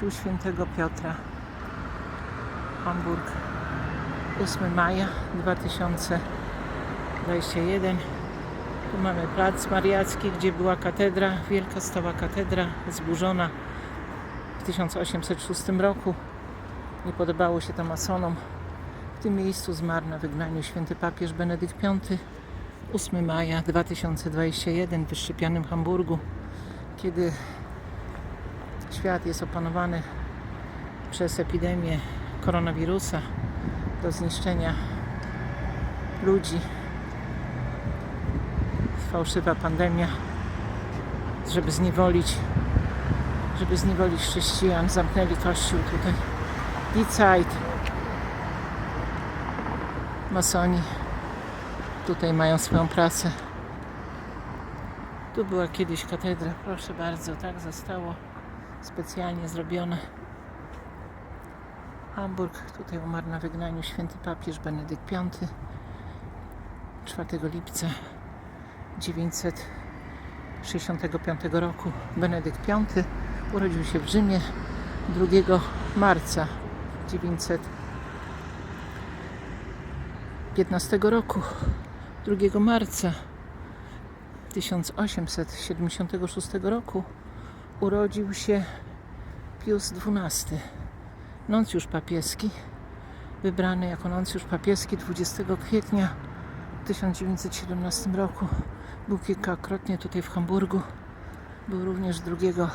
Kościół Świętego Piotra, Hamburg, 8 maja 2021. Tu mamy plac mariacki, gdzie była katedra, wielka stała katedra, zburzona w 1806 roku. Nie podobało się to masonom. W tym miejscu zmarł na wygnaniu święty papież Benedykt V 8 maja 2021 w wyszczepianym Hamburgu, kiedy świat jest opanowany przez epidemię koronawirusa do zniszczenia ludzi. Fałszywa pandemia, żeby zniewolić, żeby zniewolić chrześcijan, zamknęli kościół tutaj. Zeit. Masoni tutaj mają swoją pracę. Tu była kiedyś katedra, proszę bardzo, tak zostało specjalnie zrobione. Hamburg, tutaj umarł na wygnaniu święty papież Benedykt V 4 lipca 965 roku. Benedykt V urodził się w Rzymie 2 marca 915 roku. 2 marca 1876 roku urodził się Pius XII, nuncjusz papieski, wybrany jako nuncjusz papieski 20 kwietnia 1917 roku. Był kilkakrotnie tutaj w Hamburgu. Był również 2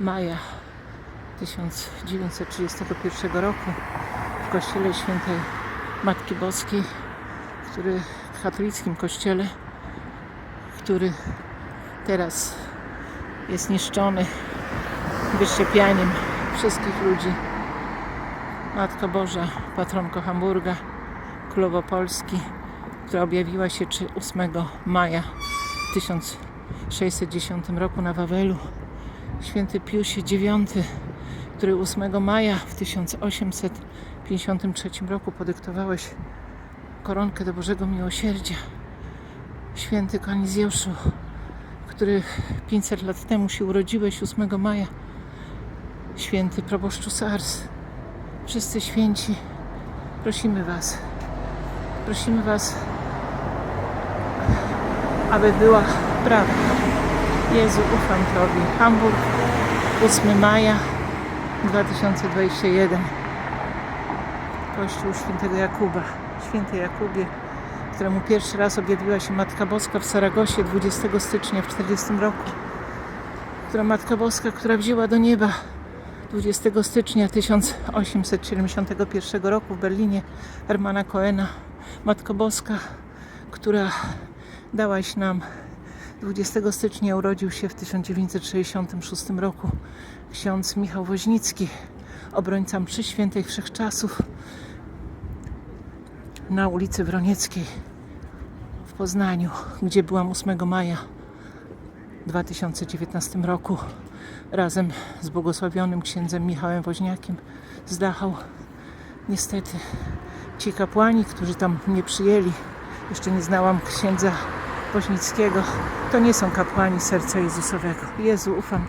maja 1931 roku w kościele świętej Matki Boskiej, który w katolickim kościele, który teraz jest niszczony wyszczepianiem wszystkich ludzi. Matka Boża, patronko Hamburga, Królowo Polski, która objawiła się czy 8 maja 1610 roku na Wawelu. Święty Piusie IX, który 8 maja w 1853 roku podyktowałeś koronkę do Bożego Miłosierdzia. Święty Kanizjuszu, który 500 lat temu się urodziłeś 8 maja. Święty proboszczu Sars, wszyscy święci, prosimy Was, prosimy Was, aby była prawda. Jezu, ufam Tobie. Hamburg, 8 maja 2021. Kościół Świętego Jakuba. Święty Jakubie, któremu pierwszy raz objawiła się Matka Boska w Saragosie 20 stycznia w 40 roku. Która Matka Boska, która wzięła do nieba 20 stycznia 1871 roku w Berlinie Hermana Coena. Matko Boska, która dałaś nam 20 stycznia urodził się w 1966 roku ksiądz Michał Woźnicki, obrońca mszy świętej wszechczasów na ulicy Wronieckiej Poznaniu, gdzie byłam 8 maja 2019 roku razem z błogosławionym księdzem Michałem Woźniakiem z Dachau. Niestety ci kapłani, którzy tam mnie przyjęli, jeszcze nie znałam księdza Woźnickiego, to nie są kapłani serca Jezusowego. Jezu, ufam.